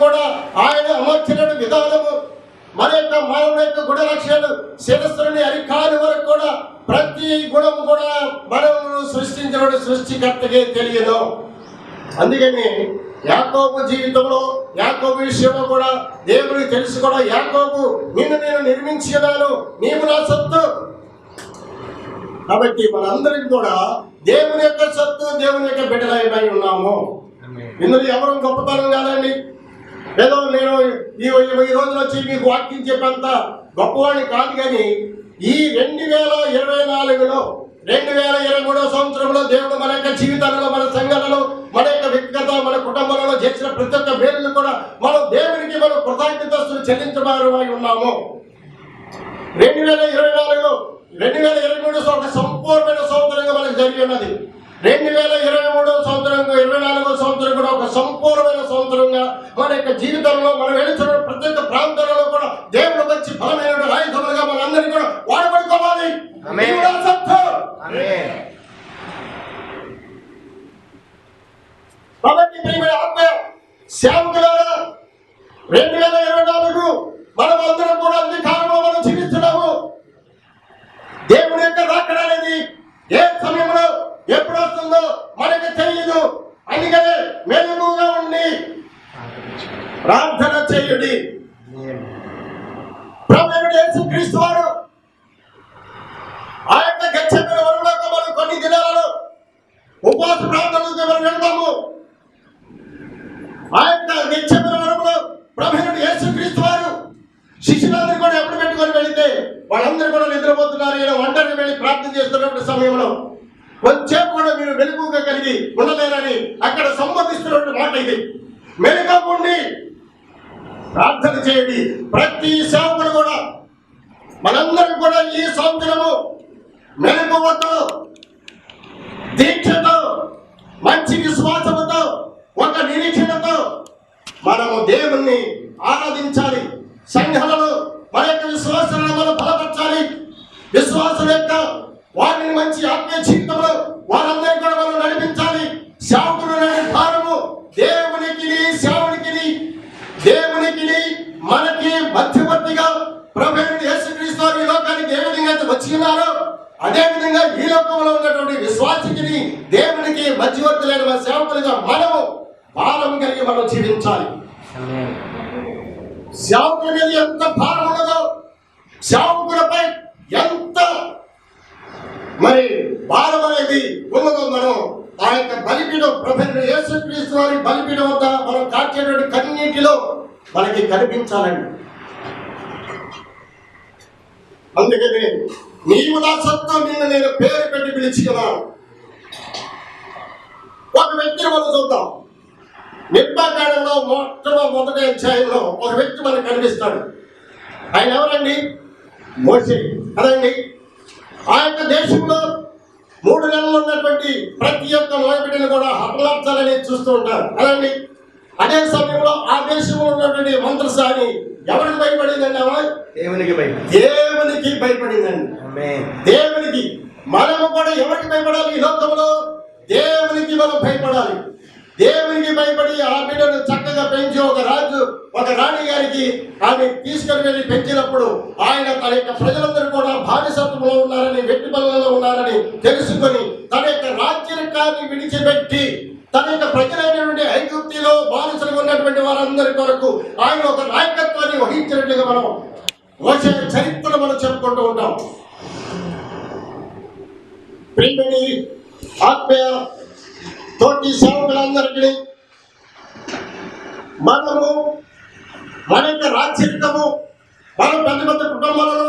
కూడా ఆయన అమర్చిన విధానము. మన యొక్క మానవుని యొక్క గుణ లక్ష్యాలు శిరస్సుని అరికాలు వరకు కూడా ప్రతి గుణం కూడా మనం సృష్టించిన సృష్టికర్తకే తెలియదు. అందుకని యాకోబు జీవితంలో యాకోబు విషయంలో కూడా దేవుడికి తెలుసు కూడా యాకోబు నిన్ను నేను నిర్మించుకున్నాను నీవు నా సొత్తు. కాబట్టి మనందరికి కూడా దేవుని యొక్క సొత్తు దేవుని యొక్క బిడ్డలై ఉన్నాము. ఇందులో ఎవరు గొప్పతనం కాదండి? ఏదో నేను ఈ ఈ రోజున వచ్చి మీకు వాక్యం చెప్పేంత గొప్పవాడిని కాదు కానీ ఈ రెండు వేల ఇరవై నాలుగులో రెండు వేల ఇరవై మూడో సంవత్సరంలో దేవుడు మన యొక్క జీవితాలలో మన సంఘాలలో మన యొక్క వ్యక్తిగత మన కుటుంబాలలో చేసిన ప్రతి ఒక్క మేలును కూడా మనం దేవునికి మనం కృతజ్ఞతస్తులు చెల్లించబడి ఉన్నాము. రెండు వేల ఇరవై నాలుగులో రెండు వేల ఇరవై మూడు ఒక సంపూర్ణమైన సంవత్సరంగా మనకు జరిగి ఉన్నది. రెండు వేల ఇరవై మూడో సంవత్సరం ఇరవై నాలుగో సంవత్సరం కూడా ఒక సంపూర్ణమైన సంవత్సరంగా మన యొక్క జీవితంలో మనం వెళుతున్న ప్రతి ఒక్క ప్రాంతాలలో కూడా దేవుడు వచ్చి బలమైన ఆయుధములుగా మనందరినీ కూడా వాడబడుకోవాలి. కాబట్టి ప్రియమైన ఆత్మ సేవకులారా రెండు వేల ఇరవై నాలుగు మనం అందరం కూడా అంధకారంలో మనం జీవిస్తున్నాము దేవుని యొక్క రాకడ అనేది ఏ సమయంలో ఎప్పుడు వస్తుందో మనకి తెలియదు అందుకనే మెలుగుగా ఉండి ప్రార్థన చేయుడి. ప్రభువుడు క్రీస్తు వారు ఆ యొక్క గచ్చమైన వరంలోకి మనం కొన్ని దినాలలో ఉపవాస ప్రార్థనలకు మనం వెళ్తాము. ఆ యొక్క గచ్చమైన వరంలో ప్రభుత్వ యేసు క్రీస్తు వారు శిష్యులందరూ కూడా ఎప్పుడు పెట్టుకొని వెళితే వాళ్ళందరూ కూడా నిద్రపోతున్నారు. ఈయన ఒంటరిగా వెళ్ళి ప్రార్థన చేస్తున్నటువంటి సమయంలో కొంచెం కూడా మీరు మెలకుగా కలిగి ఉండలేరని అక్కడ సంబోధిస్తున్నటువంటి మాట ఇది. మెలకండి ప్రార్థన చేయండి. ప్రతి సేవకుడు కూడా మనందరం కూడా ఈ సంవత్సరము మెలకువతో దీక్షతో మంచి విశ్వాసముతో ఒక నిరీక్షణతో మనము దేవుణ్ణి ఆరాధించాలి. సంఘాలను మన యొక్క విశ్వాసాలను మనం బలపరచాలి. విశ్వాసం యొక్క వారిని మంచి ఆత్మీయ జీవితంలో వారందరినీ కూడా మనం నడిపించాలి. సేవకులు భారము దేవునికి సేవనికి దేవునికి మనకి మధ్యవర్తిగా ప్రభు యేసుక్రీస్తు ఈ లోకానికి ఏ విధంగా అయితే వచ్చి ఉన్నారో అదే విధంగా ఈ లోకంలో ఉన్నటువంటి విశ్వాసికి దేవునికి మధ్యవర్తులైన మన సేవకులుగా మనము భారం కలిగి మనం జీవించాలి. సేవకుల మీద ఎంత భారం ఉండదో సేవకులపై ఎంత మరి భారం అనేది ఉన్నదో మనం ఆ యొక్క బలిపీఠం ప్రొఫెసర్ యేసుక్రీస్తు వారి బలిపీఠం వద్ద మనం కాచేటువంటి కన్నీటిలో మనకి కనిపించాలండి. అందుకని నీవు నా సత్వం నిన్ను నేను పేరు పెట్టి పిలిచినాను ఒక వ్యక్తిని మనం చూద్దాం. నిర్మాకాండంలో మొట్టమ మొదటి అధ్యాయంలో ఒక వ్యక్తి మనకు కనిపిస్తాడు. ఆయన ఎవరండి? మోసే కదండి? ఆ యొక్క దేశంలో మూడు నెలలు ఉన్నటువంటి ప్రతి ఒక్క మోయబిడ్డను కూడా హతలార్చాలని చూస్తూ ఉంటారు. కదండి అదే సమయంలో ఆ దేశంలో ఉన్నటువంటి మంత్రసాని ఎవరికి భయపడిందండి అమ్మా దేవునికి దేవునికి భయపడిందండి. దేవునికి మనము కూడా ఎవరికి భయపడాలి? ఈ లోకంలో దేవునికి మనం భయపడాలి. దేవునికి భయపడి ఆ బిడ్డను చక్కగా పెంచి ఒక రాజు ఒక రాణి గారికి ఆమె తీసుకొని వెళ్ళి పెంచినప్పుడు ఆయన తన యొక్క ప్రజలందరూ కూడా భావిసత్వంలో ఉన్నారని వెట్టి పనులలో ఉన్నారని తెలుసుకొని తన యొక్క రాజ్యాన్ని విడిచిపెట్టి తన యొక్క ప్రజలైనటువంటి ఐగుప్తిలో బానిసలుగా ఉన్నటువంటి వారందరి కొరకు ఆయన ఒక నాయకత్వాన్ని వహించినట్లుగా మనం వచ్చే చరిత్రను మనం చెప్పుకుంటూ ఉంటాం. ప్రియమని ఆత్మీయ తోటి సేవకులందరికీ మనము మన యొక్క రాజ్యము మనం పెద్ద పెద్ద కుటుంబాలలో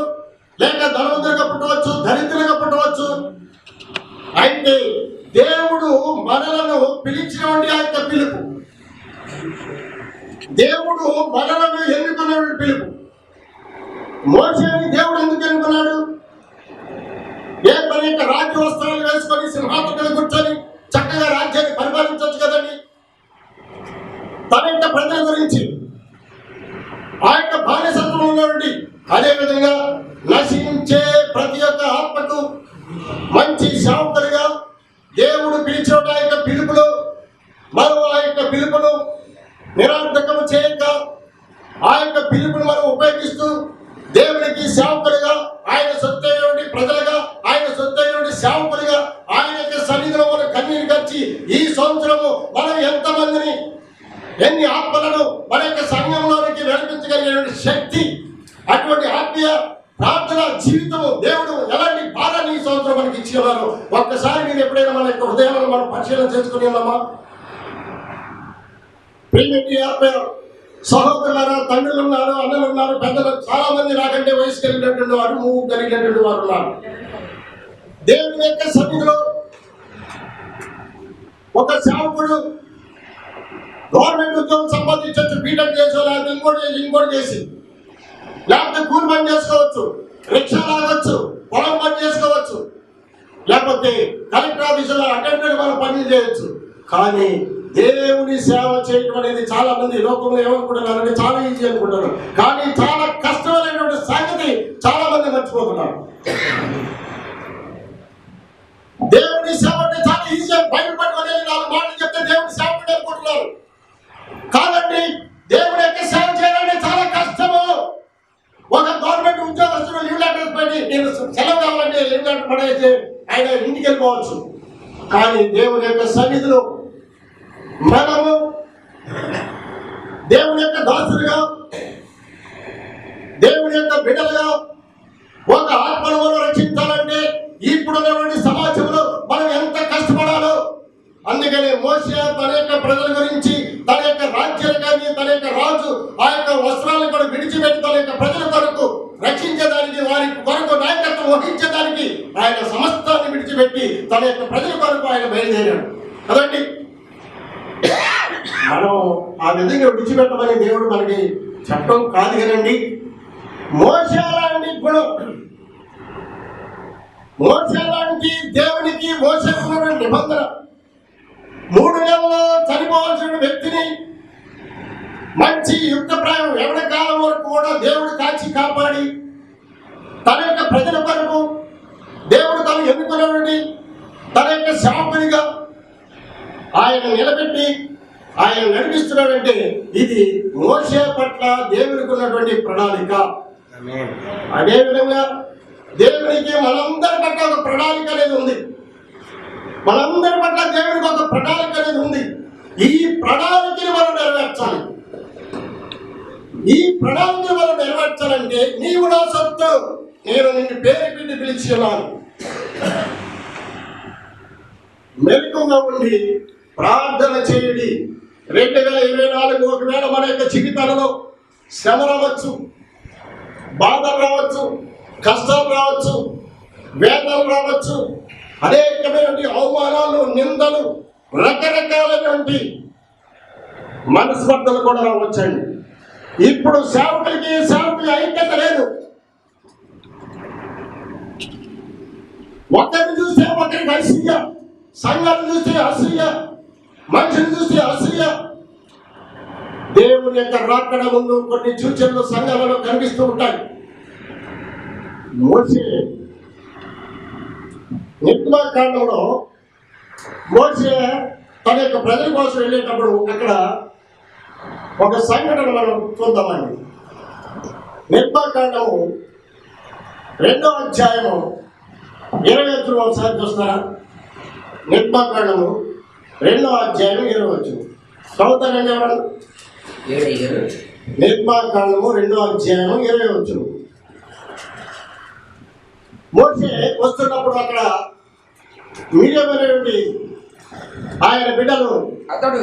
లేక ధనవంతులుగా పుట్టవచ్చు దరిద్రంగా పుట్టవచ్చు. అయితే దేవుడు మనలను పిలిచినటువంటి ఆ యొక్క పిలుపు. దేవుడు మనలను ఎన్నుకున్నటువంటి పిలుపు. మోసేని దేవుడు ఎందుకు ఎన్నుకున్నాడు? ఏ పని యొక్క రాజ్య వస్త్రాలు వేసుకొని సింహాసనం కూర్చొని చక్కగా రాజ్యాన్ని పరిపాలించవచ్చు కదండి? తన యొక్క ప్రజల గురించి ఆ యొక్క బానిసత్వంలో అదే అదేవిధంగా నశించే ప్రతి ఒక్క ఆత్మకు మంచి సేవకులుగా దేవుడు పిలిచిన ఆ యొక్క పిలుపులు మరో ఆ యొక్క పిలుపును నిరాధకము చేయక ఆ యొక్క పిలుపును మనం ఉపయోగిస్తూ దేవునికి సేవకులుగా చేసి ఈ సంవత్సరము మనం ఎంతమందిని ఎన్ని ఆత్మలను మన యొక్క సంఘంలోనికి నడిపించగలిగిన శక్తి అటువంటి ఆత్మీయ ప్రార్థన జీవితము దేవుడు ఎలాంటి బాధని ఈ సంవత్సరం మనకి ఇచ్చేవారు ఒక్కసారి నేను ఎప్పుడైనా మన యొక్క హృదయాలను మనం పరిశీలన చేసుకుని ఉన్నామా? సహోదరులారా తండ్రులు ఉన్నారు అన్నలు ఉన్నారు పెద్దలు చాలా మంది నాకంటే వయసు కలిగినటువంటి వారు ముగ్గురు కలిగినటువంటి వారు ఉన్నారు. దేవుని యొక్క సన్నిధిలో ఒక సేవకుడు గవర్నమెంట్ ఉద్యోగం సంపాదించవచ్చు బీటెక్ చేసో లేకపోతే ఇంకోటి చేసి ఇంకోటి చేసి. లేకపోతే కూలి పని చేసుకోవచ్చు రిక్షా లాగొచ్చు పొలం పని చేసుకోవచ్చు. లేకపోతే కలెక్టర్ ఆఫీసులో అటెండెంట్ మనం పని చేయొచ్చు. కానీ దేవుని సేవ చేయడం అనేది చాలా మంది లోకంలో ఏమనుకుంటున్నారంటే చాలా ఈజీ అనుకుంటారు. కానీ చాలా కష్టమైనటువంటి సంగతి చాలా మంది మర్చిపోతున్నారు. దేవుని సేవ అంటే బయట పట్టుకొని నాలుగు మాటలు చెప్తే దేవుని సేవ అంటే అనుకుంటున్నారు కాదండి దేవుని యొక్క సేవ చేయాలంటే చాలా కష్టము. ఒక గవర్నమెంట్ ఉద్యోగస్తుడు లీవ్ లెటర్ పడి నేను సెలవు కావాలంటే లీవ్ లెటర్ పడేసి ఆయన ఇంటికి వెళ్ళిపోవచ్చు. కానీ దేవుని యొక్క సన్నిధిలో మనము దేవుని యొక్క దాసులుగా దేవుని యొక్క బిడ్డలుగా ఒక ఆత్మను మనం రక్షించాలంటే ఇప్పుడున్నటువంటి సమాజంలో అందుకని తన యొక్క ప్రజల గురించి తన యొక్క రాజ్యాలు కానీ తన యొక్క రాజు ఆ యొక్క వస్త్రాలను కూడా విడిచిపెట్టి తన యొక్క ప్రజల కొరకు రక్షించడానికి వారి కొరకు నాయకత్వం వహించడానికి ఆయన సమస్తాన్ని విడిచిపెట్టి తన యొక్క ప్రజల కొరకు ఆయన బయలుదేరాడు. కదండి మనం ఆ విధంగా విడిచిపెట్టమని దేవుడు మనకి చెప్పడం కాదు కదండి. మోసాలాంటి గుణం మోసాలాంటి దేవునికి మోసకున్న నిబంధన. మూడు నెలల్లో చనిపోవాల్సిన వ్యక్తిని మంచి యుక్తప్రాయం ఎవరి కాలం వరకు కూడా దేవుడు కాచి కాపాడి తన యొక్క ప్రజల కొరకు దేవుడు తను ఎన్నుకున్నటువంటి తన యొక్క శాపనిగా ఆయన నిలబెట్టి ఆయన నడిపిస్తున్నాడంటే ఇది మోసే పట్ల దేవునికి ఉన్నటువంటి ప్రణాళిక ఆమేన్. అదే విధంగా దేవునికి మనందరి పట్ల ఒక ప్రణాళిక అనేది ఉంది మనందరి పట్ల దేవుడి ఒక ప్రణాళిక అనేది ఉంది. ఈ ప్రణాళికని మనం నెరవేర్చాలి. ఈ ప్రణాళికని మనం నెరవేర్చాలంటే నీవు నా సొత్తు. నేను నిన్ను పేరు పెట్టి పిలిచి ఉన్నాను. మెలకుగా ఉండి ప్రార్థన చేయండి. రెండు వేల ఇరవై నాలుగు ఒకవేళ మన యొక్క జీవితాలలో శ్రమ రావచ్చు బాధలు రావచ్చు కష్టాలు రావచ్చు వేదనలు రావచ్చు అనేకమైనటువంటి అవమానాలు నిందలు రకరకాలైనటువంటి మనస్పర్ధలు కూడా వచ్చాయి. ఇప్పుడు సేవకులకి సేవకులకి ఐక్యత లేదు. ఒకరిని చూస్తే ఒకరికి అసూయ సంఘాలను చూస్తే అసూయ మనిషిని చూస్తే అసూయ దేవుని యొక్క రాకడ ముందు కొన్ని సూచనలు సంఘాలలో కనిపిస్తూ ఉంటాయి. మోసే నిర్మాకాండంలో మోసే తన యొక్క ప్రజల కోసం వెళ్ళేటప్పుడు అక్కడ ఒక సంఘటన మనం చూద్దామండి నిర్మాకాండము రెండో అధ్యాయము ఇరవై వచ్చిన ఒకసారి చూస్తారా నిర్మాకాండము రెండో అధ్యాయం ఇరవై వచ్చిన చదువుతారండి ఎవరన్నా నిర్మాకాండము రెండో అధ్యాయం ఇరవై వచ్చును మోసే వస్తున్నప్పుడు అక్కడ మీరేమైనటువంటి ఆయన బిడ్డలు అతడు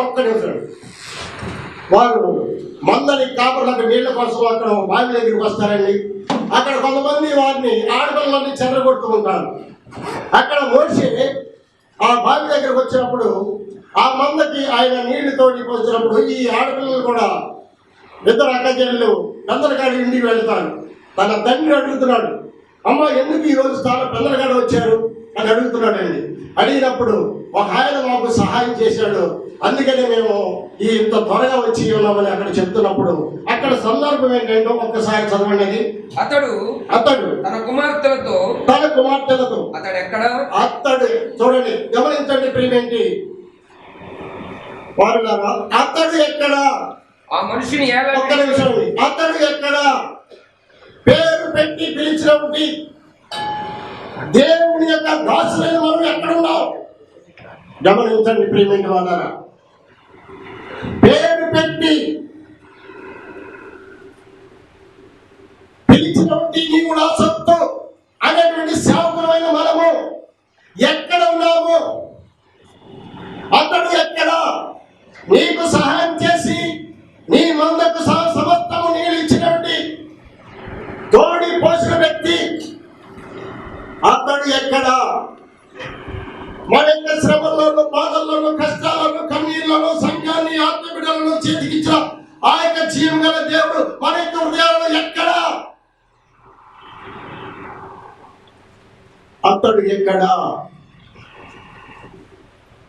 ఒక్క నిమిషం. వారు మందని కాపర్లకు నీళ్ళ కోసం అక్కడ బావి దగ్గరికి వస్తారండి. అక్కడ కొంతమంది వారిని ఆడపిల్లలన్నీ చెదరగొడుతూ ఉంటారు. అక్కడ మోసే ఆ బావి దగ్గరకు వచ్చినప్పుడు ఆ మందకి ఆయన నీళ్ళు తోడికి వచ్చినప్పుడు ఈ ఆడపిల్లలు కూడా ఇద్దరు అక్కచెల్లెలు పెద్దలగాడి ఇంటికి వెళ్తారు. తన తండ్రి అడుగుతున్నాడు అమ్మ ఎందుకు ఈ రోజు స్థానం పెద్దలగాడు వచ్చారు? అని అడుగుతున్నాడండి అడిగినప్పుడు ఒక ఆయన మాకు సహాయం చేశాడు. అందుకని మేము ఈ ఇంత త్వరగా వచ్చి ఉన్నామని అక్కడ చెప్తున్నప్పుడు అక్కడ సందర్భం ఏంటంటే ఒక్కసారి చదవండి అది. అతడు అతడు తన కుమార్తెలతో తన కుమార్తెలతో అతడు ఎక్కడ అతడు చూడండి గమనించండి ప్రియమేంటి? వారు అతడు ఎక్కడ? ఆ మనిషిని ఒక్క నిమిషం. అతడు ఎక్కడ? పేరు పెట్టి పిలిచినటువంటి దేవుని యొక్క దాసులైన మనం ఎక్కడ ఉన్నావు గమనించండి ప్రేమింటి వాళ్ళ పేరు పెట్టి పిలిచినటువంటి నీవు నా సొత్తు అనేటువంటి శాంతమైన మనము ఎక్కడ ఉన్నాము? అతడు ఎక్కడ? నీకు సహాయం చేసి నీ మందకు సహాయం తోడి పోసిన వ్యక్తి అతడు ఎక్కడ? మరింత యొక్క శ్రమల్లోనూ బాధల్లోనూ కష్టాలను కన్నీళ్ళను సంఘాన్ని ఆత్మబిడలను చేతికించిన ఆ యొక్క జీవం గల దేవుడు మరింత హృదయాలను ఎక్కడ? అతడు ఎక్కడ?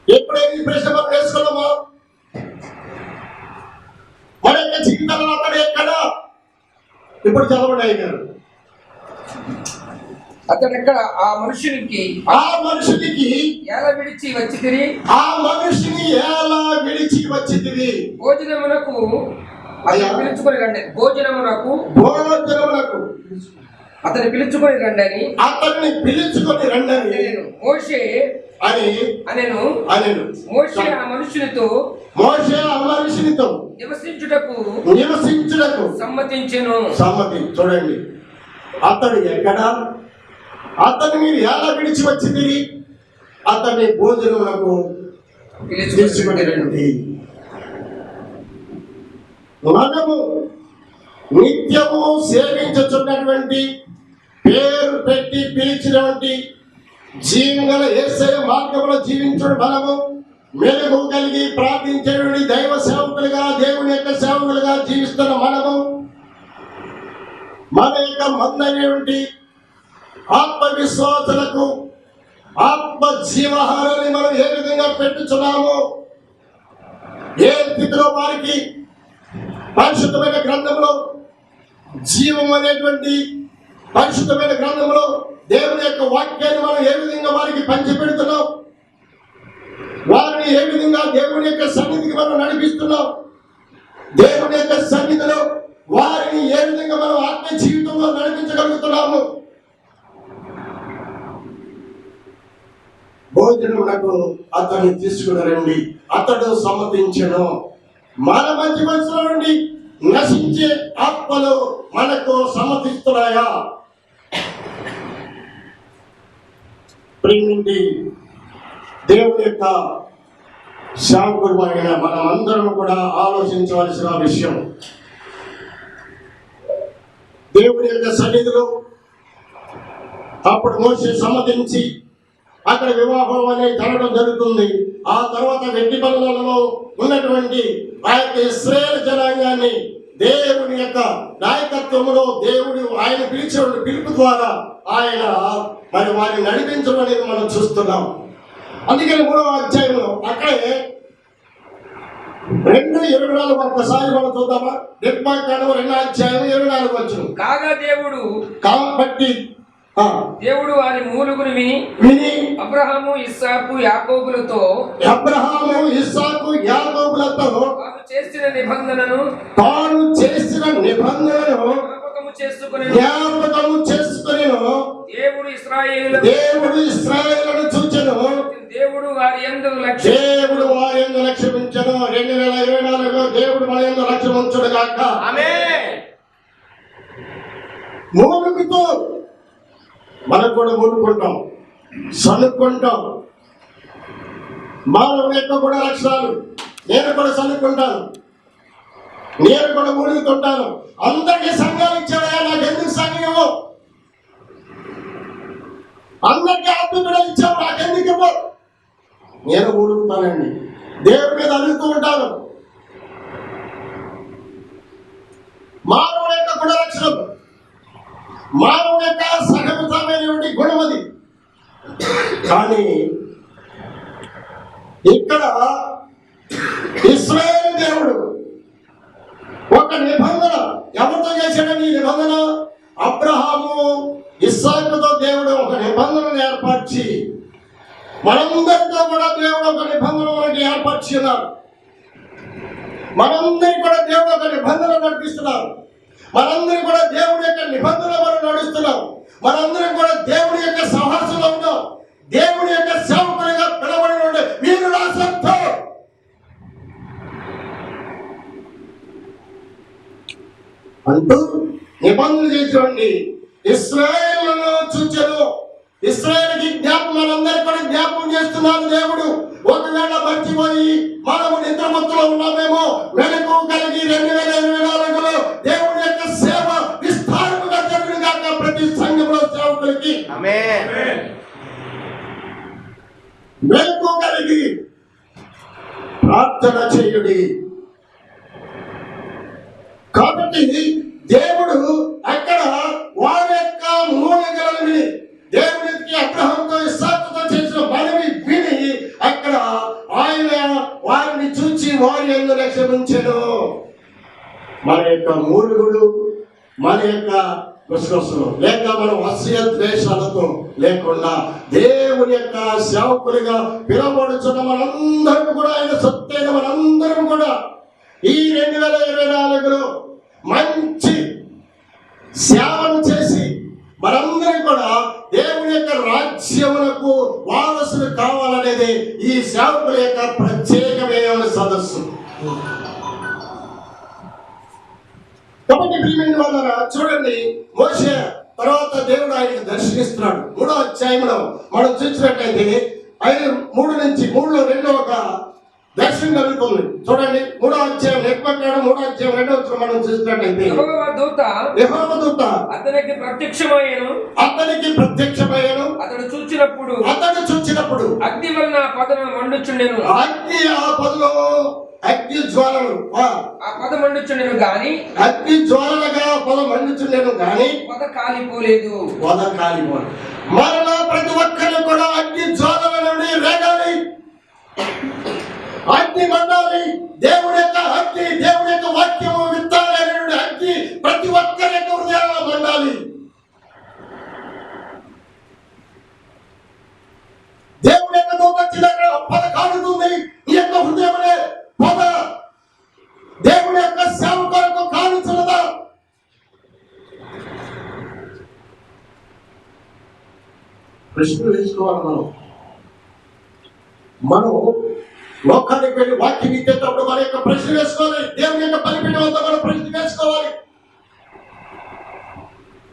ఎప్పుడైతే ఈ ప్రశ్న మనం వేసుకున్నామో? మన జీవితంలో అతడు ఎక్కడ? ఇప్పుడు చదవండి అయ్య గారు. అతడు ఎక్కడ ఆ మనుషునికి ఆ మనుషునికి ఎలా విడిచి వచ్చి తిరిగి ఆ మనిషిని ఎలా విడిచి వచ్చింది భోజనమునకు అయ్యా. పిలుచుకొని రండి. భోజనమునకు భోజనములకు అతను పిలుచుకొని రండి అని అతన్ని పిలుచుకొని రండని నేను. మోషే అని అనెను. అనెను. మోషే ఆ మనుషునితో మోషే మనిషినితో నివసించుటకు నివసించుటకు. సమ్మతించెను. సమ్మతి. చూడండి. అతడు ఎక్కడ? అతన్ని మీరు ఎలా విడిచి వచ్చింది అతన్ని భోజనములకు తీసుకొని రండి మనము నిత్యము సేవించుచున్నటువంటి పేరు పెట్టి పిలిచినటువంటి జీవగల ఏసయ మార్గంలో జీవించడం మనము మెలుగు కలిగి ప్రార్థించేటువంటి దైవ సేవకులుగా దేవుని యొక్క సేవకులుగా జీవిస్తున్న మనము మన యొక్క మందైనటువంటి ఆత్మవిశ్వాసులకు ఆత్మ జీవహారాన్ని మనం ఏ విధంగా పెట్టుచున్నాము ఏ స్థితిలో వారికి పరిశుద్ధమైన గ్రంథంలో జీవం అనేటువంటి పరిశుద్ధమైన గ్రంథంలో దేవుని యొక్క వాక్యాన్ని మనం ఏ విధంగా వారికి పంచిపెడుతున్నాం వారిని ఏ విధంగా దేవుని యొక్క సన్నిధికి మనం నడిపిస్తున్నాం? దేవుని యొక్క సన్నిధిలో వారిని ఏ విధంగా మనం ఆత్మ జీవితంలో నడిపించగలుగుతున్నాము? భోజనమునకు అతన్ని తీసుకుని రండి. అతడు సమ్మతించను. మన మంచి మనసులో నుండి నశించే ఆత్మలు మనకు సమ్మతిస్తున్నాయా? ప్రేమింటి దేవుని యొక్క శాంకుర్మైన మనం అందరం కూడా ఆలోచించవలసిన విషయం. దేవుని యొక్క సన్నిధిలో అప్పుడు మోసి సమ్మతించి అక్కడ వివాహం అనేది జరగడం జరుగుతుంది. ఆ తర్వాత వెట్టి పనులలో ఉన్నటువంటి ఆ యొక్క ఇస్రాయేల్ జనాంగాన్ని దేవుని యొక్క నాయకత్వంలో దేవుడు ఆయన పిలిచిన పిలుపు ద్వారా ఆయన మరి వారిని నడిపించడం అనేది మనం చూస్తున్నాం. అందుకని మూడవ అధ్యాయంలో అక్కడే రెండు ఇరవై నాలుగు ఒక్కసారి మనం చూద్దామా? నిర్మాకాండం రెండో అధ్యాయం ఇరవై నాలుగు వచ్చిన. కాగా దేవుడు కాబట్టి దేవుడు వారి మూలుగును విని విని అబ్రహాము ఇస్సాకు యాకోబులతో అబ్రహాము ఇస్సాకు యాకోబులతో వారు చేసిన నిబంధనను తాను చేసిన నిబంధనను జ్ఞాపకము చేసుకుని జ్ఞాపకము చేసుకుని దేవుడు ఇస్రాయేలు దేవుడు ఇస్రాయేలును చూచెను దేవుడు వారి యందు లక్ష్య. దేవుడు వారి రెండు వేల ఇరవై నాలుగులో దేవుడు మన ఎందు లక్ష్యమించుడు కాక మూలుగుతూ మనం కూడా మూలుకుంటాం సనుక్కుంటాం. మానవ యొక్క కూడా లక్షణాలు. నేను కూడా సనుక్కుంటాను. నేను కూడా మూలుగుతుంటాను అందరికీ సంఘాలు ఇచ్చావా నాకు ఎందుకు సంఘం ఇవ్వు అందరికీ ఆత్మీయులు ఇచ్చావు నాకు ఎందుకు నేను మూలుగుతానండి దేవుడి మీద అడుగుతూ ఉంటాను మానవుల యొక్క గుణ లక్షణం మానవుని యొక్క సహజమైనటువంటి గుణం అది. కానీ ఇక్కడ ఇస్రాయేల్ దేవుడు ఒక నిబంధన. ఎవరితో చేశాడని ఈ నిబంధన? అబ్రహాము ఇస్సాకుతో దేవుడు ఒక నిబంధనను ఏర్పరిచి మనందరితో కూడా దేవుడు ఒక నిబంధన మనకి ఏర్పరిచి ఉన్నారు మనందరి కూడా దేవుడు ఒక నిబంధన నడిపిస్తున్నారు. మనందరం కూడా దేవుడి యొక్క నిబంధన మనం నడుస్తున్నాం. మనందరం కూడా దేవుడి యొక్క సహవాసంలో ఉన్నాం. దేవుడి యొక్క సేవకులుగా పిలవడి ఉండే మీరు నా సొత్తు అంటూ నిబంధన చేసేవాడిని. ఇస్రాయేళ్ళను చూచను. ఇస్రాయేల్కి జ్ఞాపం మనందరికీ కూడా జ్ఞాపకం చేస్తున్నాను దేవుడు. ఒకవేళ మర్చిపోయి మనము నిద్రమత్తులో ఉన్నామేమో వెనుక కలిగి రెండు వేల ఇరవై నాలుగులో దేవుడి యొక్క సేవ విస్తారముగా జరుగును కాక ప్రతి సంఘంలో సేవకులకి. వెనుక కలిగి ప్రార్థన చేయుడి. కాబట్టి దేవుడు యొక్క మూలుగుడు మన యొక్క విశ్వాసులు లేక మనం అసూయ ద్వేషాలతో లేకుండా దేవుని యొక్క సేవకులుగా పిలవబడుచున్న మనందరం కూడా ఆయన సత్తైన మనందరం కూడా ఈ రెండు వేల ఇరవై నాలుగులో మంచి సేవను చేసి మనందరం కూడా దేవుని యొక్క రాజ్యములకు వారసులు కావాలనేది ఈ సేవకుల యొక్క ప్రత్యేకమైన సదస్సు. కాబట్టి ప్రియమైన వాళ్ళ చూడండి మోషే తర్వాత దేవుడు ఆయనకి దర్శనిస్తున్నాడు మూడో అధ్యాయంలో మనం చూసినట్లయితే ఐదు మూడు నుంచి మూడులో రెండో ఒక దర్శనం కలుగుతుంది. చూడండి మూడో అధ్యాయం నిర్పకాడు మూడో అధ్యాయం రెండో మనం చూసినట్లయితే దూత. అతనికి ప్రత్యక్షమయ్యను. అతనికి ప్రత్యక్షమయ్యను. అతడు చూచినప్పుడు అతడు చూచినప్పుడు అగ్ని వలన పదన మండుచుండెను. అగ్ని ఆ పదులో అగ్ని జ్వాలలు. ఆ, పద మండుచుండెను గాని? అగ్ని జ్వాలలుగా పొలం మండుచుండేను కానీ పద కాలిపోలేదు. వద కాలిపోను మరలా ప్రతి ఒక్కరు కూడా అగ్ని జ్వాలల నుండి రేగాలి. అగ్ని మండాలి. దేవుడి యొక్క అగ్ని దేవుడి యొక్క వాక్యము విత్తాలి అనేటువంటి అగ్ని ప్రతి ఒక్కరి యొక్క హృదయాల్లో మండాలి. దేవుడి యొక్క దూత వచ్చి దగ్గర పద కాలుతుంది. ఈ యొక్క హృదయమునే పద దేవుడి యొక్క సేవ కొరకు కాలుతున్నదా ప్రశ్న వేసుకోవాలి మనం. మనం లోకానికి వెళ్ళి వాక్యం ఇచ్చేటప్పుడు మన యొక్క ప్రశ్న వేసుకోవాలి దేవుని యొక్క బలిపీఠం వద్ద మనం ప్రశ్న వేసుకోవాలి.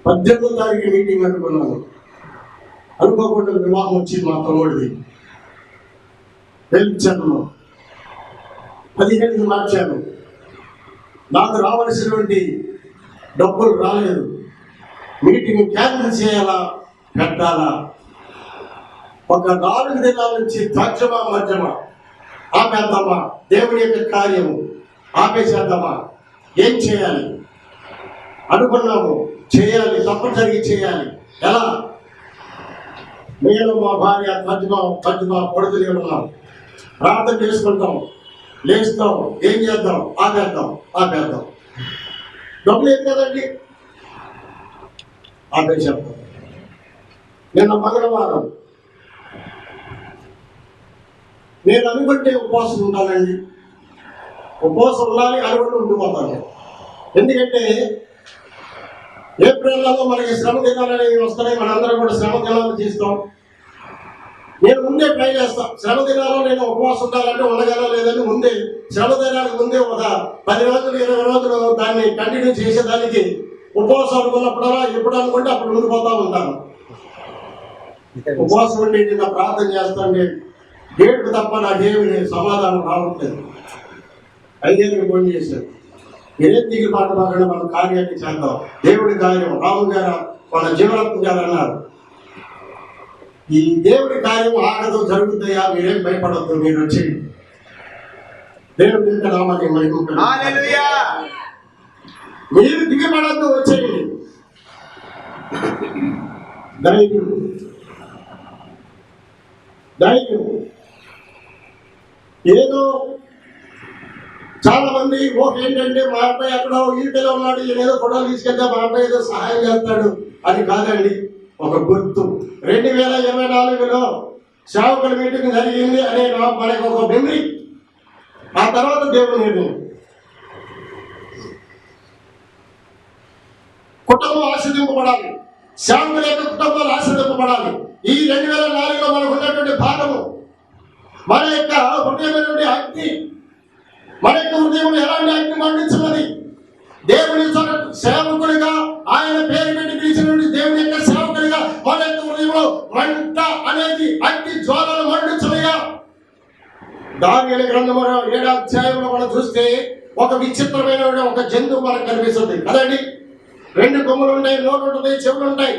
పద్దెనిమిదో తారీఖు మీటింగ్ అనుకున్నాను. అనుకోకుండా వివాహం వచ్చింది మా తమ్ముడిది. వెళ్ళిచ్చాను పదిహేనుకి మార్చాను నాకు రావలసినటువంటి డబ్బులు రాలేదు. మీటింగ్ క్యాన్సిల్ చేయాలా పెట్టాలా ఒక నాలుగు దినాల నుంచి తర్జమా మధ్యమ? ఆపేద్దామా? దేవుని యొక్క కార్యము ఆపేసేద్దామా? ఏం చేయాలి? అనుకున్నాము చేయాలి తప్పనిసరిగా చేయాలి. ఎలా? నేను మా భార్య తర్జమా తర్జమా పొడుతులే ఉన్నాం. ప్రార్థన చేసుకుంటాం. లేస్తాం ఏం చేద్దాం? ఆపేద్దాం ఆపేద్దాం. డబ్బులు ఏం కదండి ఆపేసేద్దాం నిన్న మంగళవారం నేను అనుకుంటే ఉపవాసం ఉండాలండి. ఉపవాసం ఉండాలి అనుకుంటూ ఉండిపోతాను ఎందుకంటే ఏప్రిల్ మనకి శ్రమ దినాలు అనేవి వస్తాయి మనందరం కూడా శ్రమ దినాలు చేస్తాం నేను ముందే ట్రై చేస్తాను సెలవు దినాల్లో నేను ఉపవాసం ఉండాలంటే ఉండగల లేదని ముందే సెలవు దినాలకు ముందే ఒక పది రోజులు ఇరవై రోజులు దాన్ని కంటిన్యూ చేసేదానికి ఉపవాసం అనుకున్నప్పుడల్లా ఎప్పుడు అనుకుంటే అప్పుడు ఉండిపోతా ఉంటాను. ఉపవాసం ఉండి నిన్న ప్రార్థన చేస్తాండి గేట్కు తప్ప నాకేమి సమాధానం రావట్లేదు. ఐదేళ్ళకి ఫోన్ చేశాను నేనే దిగులు మాట పడకుండా మన కార్యాన్ని చేద్దాం. దేవుడి కార్యం రాము గారు మన జీవనత్వం గారు అన్నారు. ఈ దేవుడి కార్యం ఆగదు జరుగుతాయా? మీరేం భయపడద్దు మీరు వచ్చి దేవుడి యొక్క నామాన్ని మీరు దిగబడద్దు వచ్చేయండి. ధైర్యం. ధైర్యం. ఏదో చాలా మంది ఓ ఏంటంటే మా అబ్బాయి ఎక్కడో ఈతలో ఉన్నాడు ఏదో ఫోటోలు తీసుకెళ్తే మా అబ్బాయి ఏదో సహాయం చేస్తాడు. అది కాదండి. ఒక గుర్తు. రెండు వేల ఇరవై నాలుగులో సేవకుల మీటింగ్ జరిగింది అనే నా- మనకు ఒక మెమరీ ఆ తర్వాత దేవుడు నిర్ణయం కుటుంబం ఆశ్రదింపబడాలి. శాంతుల యొక్క కుటుంబాలు ఆశ్రదింపబడాలి. ఈ రెండు వేల నాలుగులో మనకు ఉన్నటువంటి భాగము మన యొక్క హృదయమైనటువంటి అగ్ని మన యొక్క హృదయం ఎలాంటి అగ్ని మండించున్నది దేవుని సేవకుడిగా ఆయన పేరు పెట్టి మంట అనేది అగ్ని జ్వాలలు మండించున్నాయా? దాని గ్రంథం ఏడా అధ్యాయంలో మనం చూస్తే ఒక విచిత్రమైన ఒక జంతువు మనకు కనిపిస్తుంది. కదండి రెండు కొమ్ములు ఉన్నాయి నోరు ఉంటుంది చెవులు ఉంటాయి.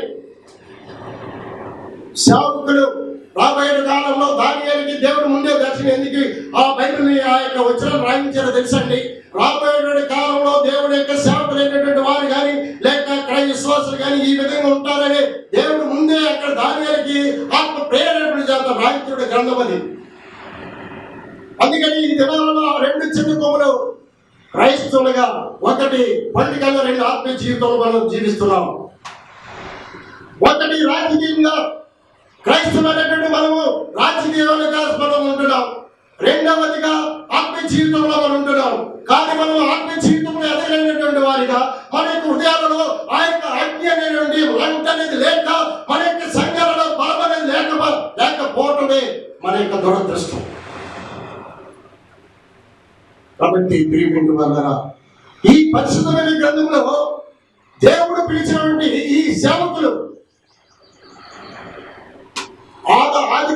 సేవకులు రాబోయే కాలంలో దానియానికి దేవుడు ముందే దర్శనం ఎందుకు? ఆ బైబిల్ని ఆ యొక్క వచ్చిన రాయించారో తెలుసండి. రాబోయే కాలంలో దేవుడి యొక్క సేవ కానీ లేక ఈ విధంగా ఉంటారని దేవుడు ముందే అక్కడ దానియాలకి ఆత్మ ప్రేరేపణ చేత రాయించుడు గ్రంథం అది అందుకని ఈ దినాలలో రెండు చిన్న కొమ్మలు క్రైస్తవులుగా ఒకటి పండుగల్లో రెండు ఆత్మీయ జీవితంలో మనం జీవిస్తున్నాం. ఒకటి రాజకీయంగా క్రైస్తవులైనటువంటి మనము రాజకీయాలుగా మనం ఉంటున్నాం. రెండవదిగా ఆత్మీయ జీవితంలో మనం ఉంటున్నాం. కానీ మనం ఆత్మీయ జీవితంలో ఎదగలేనటువంటి వారిగా మన యొక్క హృదయాలలో ఆ యొక్క అగ్ని అనేటువంటి వంట అనేది లేక మన యొక్క సంఘాలలో బలం అనేది లేక లేకపోవటమే మన యొక్క దురదృష్టం. కాబట్టి ప్రియమైన వాళ్ళరా ఈ పరిశుద్ధమైన గ్రంథంలో దేవుడు పిలిచినటువంటి ఈ సేవకులు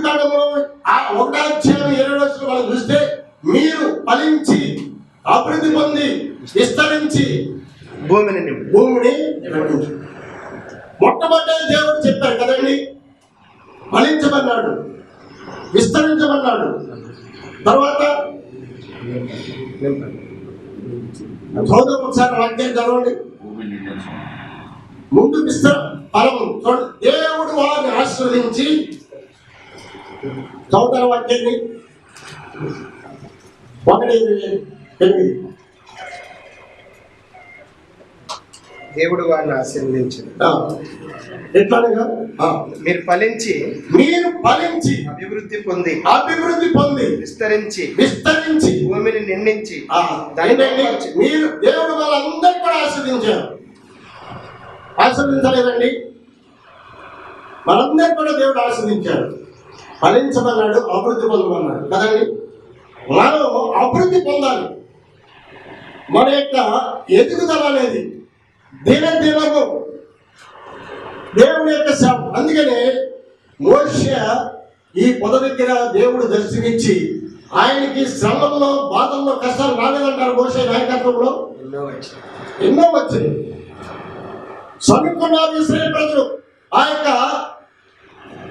ఆ ఒకటో అధ్యాయం ఇరవై రోజులు మనం చూస్తే మీరు ఫలించి అభివృద్ధి పొంది విస్తరించి భూమిని భూమిని. మొట్టమొదటి దేవుడు చెప్పారు కదండి ఫలించమన్నాడు విస్తరించమన్నాడు. తర్వాత చదువు ఒకసారి వాక్యం చదవండి. ముందు విస్తర ఫలం చూడండి దేవుడు వారిని ఆశీర్వదించి చదువుతారు వాక్యాన్ని ఒకటి ఎనిమిది. దేవుడు వారిని ఆశీర్వదించింది మీరు ఫలించి మీరు ఫలించి అభివృద్ధి పొంది అభివృద్ధి పొంది విస్తరించి విస్తరించి భూమిని నిండించి? మీరు దేవుడు వాళ్ళందరూ కూడా ఆస్వాదించారు ఆస్వాదించలేదండి మనందరూ కూడా దేవుడు ఆస్వాదించారు ఫలించమన్నాడు అభివృద్ధి పొందమన్నాడు. కదండి? మనం అభివృద్ధి పొందాలి. మన యొక్క ఎదుగుదల అనేది దినదినము దేవుని యొక్క సేవ. అందుకనే మోష ఈ పొద దగ్గర దేవుడు దర్శనమిచ్చి ఆయనకి శ్రమంలో బాధల్లో కష్టాలు రాలేదంటారు మోష నాయకత్వంలో? ఎన్నో వచ్చాయి ఎన్నో వచ్చాయి చదువుకున్నారు ఇస్రాయేల్ ప్రజలు ఆ యొక్క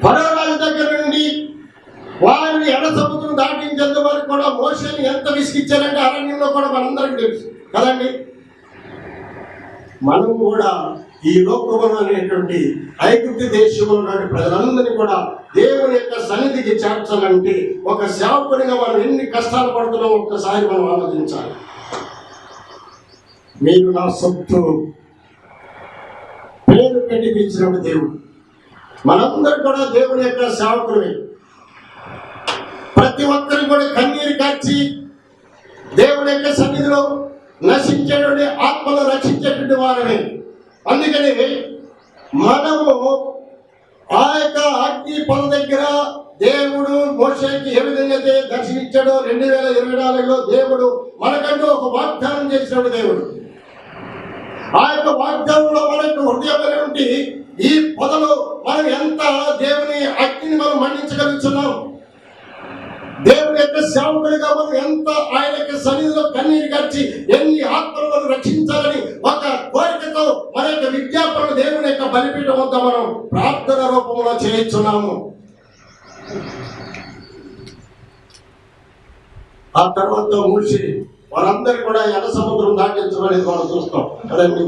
పడవరాజు దగ్గర నుండి వారిని ఎడ సముద్రం దాటించేంత వరకు కూడా మోషని ఎంత విసిగించారంటే అరణ్యంలో కూడా మనందరికీ తెలుసు. కదండి? మనం కూడా ఈ లోకములు అనేటువంటి ఐగుప్తి దేశంలో ఉన్నటువంటి ప్రజలందరినీ కూడా దేవుని యొక్క సన్నిధికి చేర్చాలంటే ఒక సేవకునిగా మనం ఎన్ని కష్టాలు పడుతున్నామో ఒక్కసారి మనం ఆలోచించాలి. మీరు నా సొత్తు పేరు పెట్టి పిలిచినప్పుడు దేవుడు మనందరూ కూడా దేవుని యొక్క సేవకులమే. ప్రతి ఒక్కరు కూడా కన్నీరు కార్చి దేవుని యొక్క సన్నిధిలో నశించేటువంటి ఆత్మను రక్షించేటువంటి వారమే. అందుకని మనము ఆ యొక్క అగ్ని పొల దగ్గర దేవుడు మోషేకి ఏ విధంగా అయితే రెండు వేల ఇరవై నాలుగులో దేవుడు మనకంటూ ఒక వాగ్దానం చేసినాడు దేవుడు. ఆ యొక్క వాగ్దానంలో మనకు హృదయమైనటువంటి ఈ పొదలో మనం ఎంత దేవుని అగ్నిని మనం మండించగలుగుతున్నాం? దేవుని యొక్క సేవకుడిగా మనం ఎంత ఆయన యొక్క సన్నిధిలో కన్నీరు గడిచి ఎన్ని ఆత్మలను రక్షించాలని ఒక కోరికతో మన యొక్క విజ్ఞాపన దేవుని యొక్క బలిపీఠం వద్ద మనం ప్రార్థన రూపంలో చేయించున్నాము ఆ తర్వాత మూసి వారందరూ కూడా ఎర్ర సముద్రం దాటించడం అనేది మనం చూస్తాం. అదండి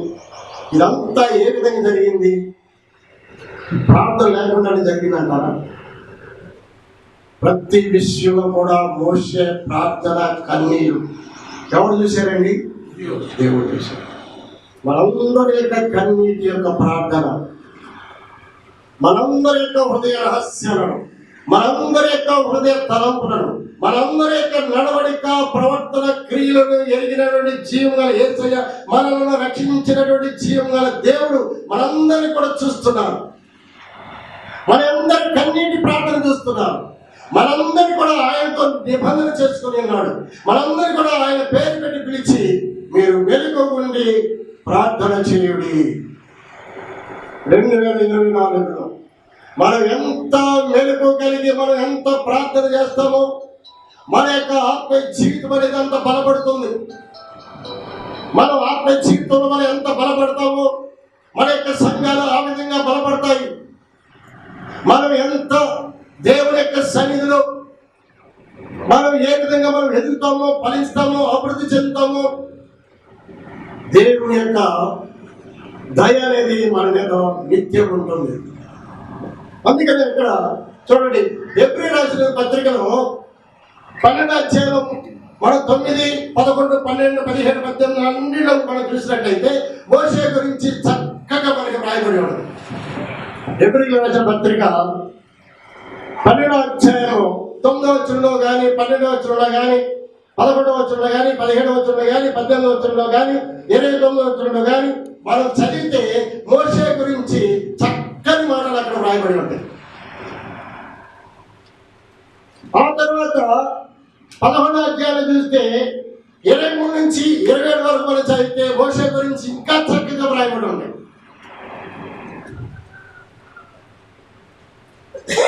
ఇదంతా ఏ విధంగా జరిగింది? ప్రార్థన లేకుండానే జరిగిందంటారా? ప్రతి విషయంలో కూడా మోసే ప్రార్థన కన్నీరు. ఎవరు చూశారండి? దేవుడు చూశారు మనందరి యొక్క కన్నీటి యొక్క ప్రార్థన మనందరి యొక్క హృదయ రహస్యాలను మనందరి యొక్క హృదయ తలంపులను మనందరి యొక్క నడవడిక ప్రవర్తన క్రియలను ఎరిగినటువంటి జీవం గల యేసయ్య మనలను రక్షించినటువంటి జీవం గల దేవుడు మనందరినీ కూడా చూస్తున్నారు మనందరి కన్నీటి ప్రార్థన చూస్తున్నారు మనందరినీ కూడా ఆయనతో నిబంధన చేసుకుని ఉన్నాడు. మనందరి కూడా ఆయన పేరు పెట్టి పిలిచి మీరు మెలుగుండి ప్రార్థన చేయుడి. రెండు వేల ఇరవై నాలుగులో మనం ఎంత మెలకు కలిగి మనం ఎంత ప్రార్థన చేస్తామో మన యొక్క ఆత్మ జీవితం అనేది అంత బలపడుతుంది. మనం ఆత్మ జీవితంలో మనం ఎంత బలపడతామో మన యొక్క సంఘాలు ఆ విధంగా బలపడతాయి. మనం ఎంత దేవుని యొక్క సన్నిధిలో మనం ఏ విధంగా మనం ఎదుగుతామో ఫలిస్తామో అభివృద్ధి చెందుతామో దేవుని యొక్క దయ అనేది మన మీద నిత్యం ఉంటుంది. అందుకని ఇక్కడ చూడండి ఏప్రిల్ రాసిన పత్రికలో పన్నెండు అధ్యాయం మనం తొమ్మిది పదకొండు పన్నెండు పదిహేడు పద్దెనిమిది అన్నిలో మనం చూసినట్లయితే మోసే గురించి చక్కగా మనకి రాయబడి ఉన్నది. ఏప్రిల్ రాసిన పత్రిక పన్నెండో అధ్యాయం తొమ్మిదవ వచ్చంలో కానీ పన్నెండో వచ్చంలో కానీ పదకొండవ వచ్చంలో కానీ పదిహేడవ వచ్చంలో కానీ పద్దెనిమిదో వచ్చంలో కానీ ఇరవై తొమ్మిదవ వచ్చంలో కానీ మనం చదివితే మోసే గురించి చక్కని మాటలు అక్కడ వ్రాయబడి ఉంటాయి. ఆ తర్వాత పదకొండో అధ్యాయాలు చూస్తే ఇరవై మూడు నుంచి ఇరవై ఏడు వరకు మనం చదివితే మోసే గురించి ఇంకా చక్కగా వ్రాయబడి ఉంది